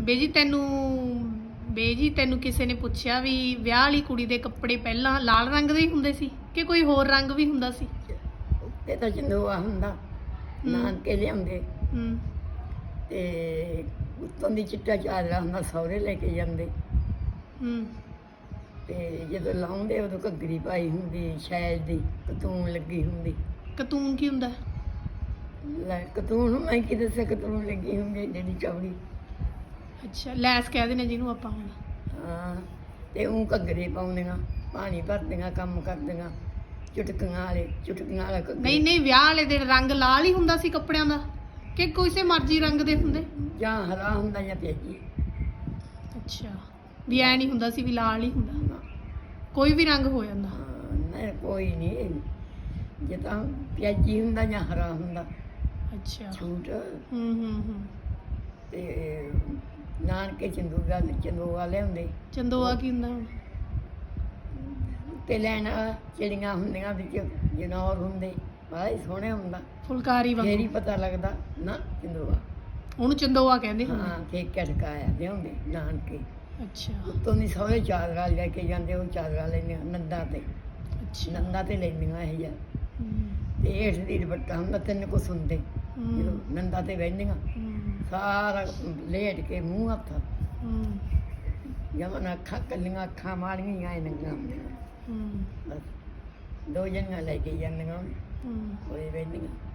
ਬੇਜੀ ਤੈਨੂੰ ਬੇਜੀ ਤੈਨੂੰ ਕਿਸੇ ਨੇ ਪੁੱਛਿਆ ਵੀ ਵਿਆਹ ਵਾਲੀ ਕੁੜੀ ਦੇ ਕੱਪੜੇ ਪਹਿਲਾਂ ਲਾਲ ਰੰਗ ਦੇ ਹੀ ਹੁੰਦੇ ਸੀ ਕਿ ਕੋਈ ਹੋਰ ਰੰਗ ਵੀ ਹੁੰਦਾ ਸੀ? ਤੇ ਤਾਂ ਚੰਦੋਆ ਹੁੰਦਾ ਨਾਨਕੇ ਲਿਆਉਂਦੇ। ਹੂੰ। ਤੇ ਉੱਤੋਂ ਦੀ ਚਿੱਟਾ ਚਾਦਰਾ ਹੁੰਦਾ ਸਹੁਰੇ ਲੈ ਕੇ ਜਾਂਦੇ। ਹੂੰ। ਤੇ ਜਦੋਂ ਲਾਉਂਦੇ ਉਦੋਂ ਘੱਗਰੀ ਪਾਈ ਹੁੰਦੀ ਸ਼ਾਇਦ ਦੀ ਕਤੂਨ ਲੱਗੀ ਹੁੰਦੀ। ਕਤੂਨ ਕੀ ਹੁੰਦਾ? ਲੈ ਕਤੂਨ ਮੈਂ ਕੀ ਦੱਸਿਆ ਕਤੂਨ ਲੱਗੀ ਹੁੰਦੀ ਜਿਹੜੀ ਚੌੜੀ। ਅੱਛਾ ਲੈਸ ਕਹਿ ਦਿੰਦੇ ਜਿਹਨੂੰ ਆਪਾਂ ਹੁਣ। ਹਾਂ ਤੇ ਉਹ ਘੱਗਰੇ ਪਾਉਂਦੀਆਂ ਪਾਣੀ ਭਰਦੀਆਂ ਕੰਮ ਕਰਦੀਆਂ ਚੁਟਕੀਆਂ ਵਾਲੇ ਚੁਟਕੀਆਂ ਵਾਲਾ ਘੱਗਰੇ। ਨਹੀਂ ਨਹੀਂ ਵਿਆਹ ਵਾਲੇ ਦੇ ਰੰਗ ਲਾਲ ਹੀ ਹੁੰਦਾ ਸੀ ਕੱਪੜਿਆਂ ਦਾ ਕਿ ਕਿਸੇ ਮਰਜ਼ੀ ਰੰਗ ਦੇ ਹੁੰਦੇ? ਜਾਂ ਹਰਾ ਹੁੰਦਾ ਜਾਂ ਪਿਆਜੀ ਅੱਛਾ ਵੀ ਐ ਨਹੀਂ ਹੁੰਦਾ ਸੀ ਵੀ ਲਾਲ ਹੀ ਹੁੰਦਾ। ਕੋਈ ਵੀ ਰੰਗ ਹੋ ਜਾਂਦਾ। ਨਹੀਂ ਕੋਈ ਨਹੀਂ। ਜੇ ਤਾਂ ਪਿਆਜੀ ਹੁੰਦਾ ਜਾਂ ਹਰਾ ਹੁੰਦਾ। ਅੱਛਾ। ਛੂਟ ਹੂੰ ਹੂੰ ਹੂੰ। ਤੇ ਨਾਨਕੇ ਚੰਦੂਗਾ ਚੰਦੂਗਾ ਲਿਆਉਂਦੇ। ਚੰਦੋਆ ਕੀ ਹੁੰਦਾ ਹੁਣ? ਤੇ ਲੈਣਾ ਚਿੜੀਆਂ ਹੁੰਦੀਆਂ ਵਿੱਚ ਜਨੌਰ ਹੁੰਦੇ ਬੜਾ ਹੀ ਸੋਹਣੇ ਹੁੰਦਾ। ਫੁਲਕਾਰੀ ਫੇਰ ਹੀ ਵਾਂਗੂ ਪਤਾ ਲੱਗਦਾ ਨਾ ਚੰਦੂਆ। ਉਹਨੂੰ ਚੰਦੋਆ ਕਹਿੰਦੇ ਹੁੰਦੇ। ਹਾਂ ਤੇ ਕਟਕਾਇਆ ਲਿਆਉਂਦੇ ਨਾਨਕੇ। ਅੱਛਾ। ਉੱਤੋਂ ਦੀ ਸਹੁਰੇ ਚਾਦਰਾ ਲੈ ਕੇ ਜਾਂਦੇ ਉਹ ਚਾਦਰਾ ਲੈਂਦੀਆਂ ਨੰਦਾ ਤੇ। ਅੱਛਾ। ਨੰਦਾ ਤੇ ਲੈਂਦੀਆਂ ਇਹ ਜਾਂ ਤੇ ਹੇਠ ਦੀ ਦੁਪੱਟਾ ਹੁੰਦਾ ਤਿੰਨ ਕੁ ਹੁੰਦੇ ਜਦੋਂ ਨੰਦਾ ਤੇ ਬਹਿੰਦੀਆਂ। ਹੂੰ, ਸਾਰਾ ਲੇਟ ਕੇ ਮੂੰਹ ਹੱਥ। ਹੂੰ, ਜਮਨ ਅੱਖਾਂ ਕੱਲੀਆਂ ਅੱਖਾਂ ਮਾਰੀਆਂ ਐ ਨੰਗਾ ਹੂੰ, ਬਸ ਦੋ ਜਣੀਆਂ ਲੈ ਕੇ ਜਾਂਦੀਆਂ। ਹੂੰ। ਉਹਦੇ ਬਹਿੰਦੀਆਂ